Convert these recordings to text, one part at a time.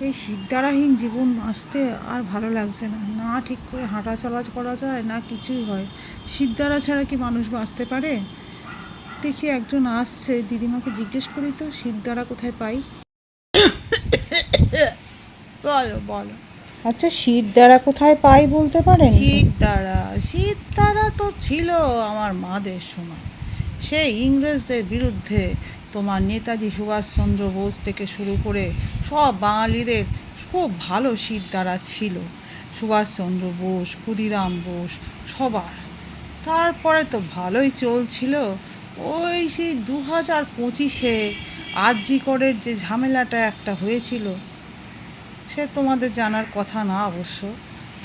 এই শিরদাঁড়াহীন জীবন বাঁচতে আর ভালো লাগছে না। না ঠিক করে হাঁটা চলাচ করা যায় না কিছুই হয়। শিরদাঁড়া ছাড়া কি মানুষ বাঁচতে পারে? দেখি একজন আসছে দিদিমাকে জিজ্ঞেস করি তো শিরদাঁড়া কোথায় পাই? বলো বলো। আচ্ছা শিরদাঁড়া কোথায় পাই বলতে পারেন? শিরদাঁড়া শিরদাঁড়া তো ছিল আমার মাদের সময়। সেই ইংরেজদের বিরুদ্ধে তোমার নেতাজি সুভাষচন্দ্র বোস থেকে শুরু করে সব বাঙালিদের খুব ভালো শিরদাঁড়া ছিল। সুভাষচন্দ্র বোস, ক্ষুদিরাম বোস, সবার। তারপরে তো ভালোই চলছিল। ওই সেই দু হাজার পঁচিশে আরজি করের যে ঝামেলাটা একটা হয়েছিল, সে তোমাদের জানার কথা না অবশ্য,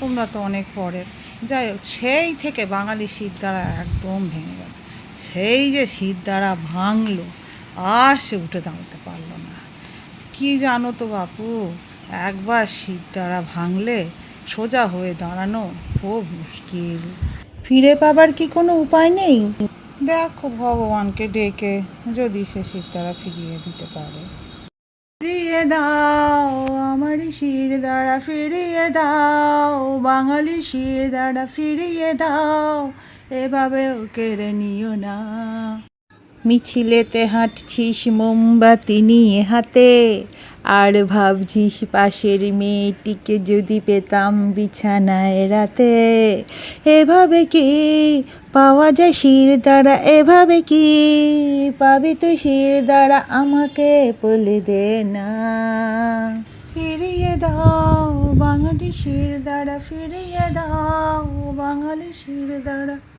তোমরা তো অনেক পরের। যাই হোক, সেই থেকে বাঙালি শীত দ্বারা একদম ভেঙে গেল সেই যে দ্বারা ভাঙলো, আর সে উঠে দাঁড়াতে পারল না। কি জানো তো বাপু, একবার দ্বারা ভাঙলে সোজা হয়ে দাঁড়ানো খুব মুশকিল। ফিরে পাবার কি কোনো উপায় নেই? দেখো ভগবানকে ডেকে, যদি সে দ্বারা ফিরিয়ে দিতে পারে। ফিরিয়ে দাও, আমারই শির দ্বারা ফিরিয়ে দাও বাঙালি শির দ্বারা ফিরিয়ে দাও। এভাবেও কেড়ে নিও না। মিছিলেতে হাঁটছিস মোমবাতি নিয়ে হাতে, আর ভাবছিস পাশের মেয়েটিকে যদি পেতাম বিছানায় রাতে। এভাবে কি পাওয়া যায় শির দ্বারা? এভাবে কি পাবি তুই শির দ্বারা? আমাকে বলে দে না। ফিরিয়ে দাও বাঙালি শির দ্বারা, ফিরিয়ে দাও বাঙালি শির দ্বারা।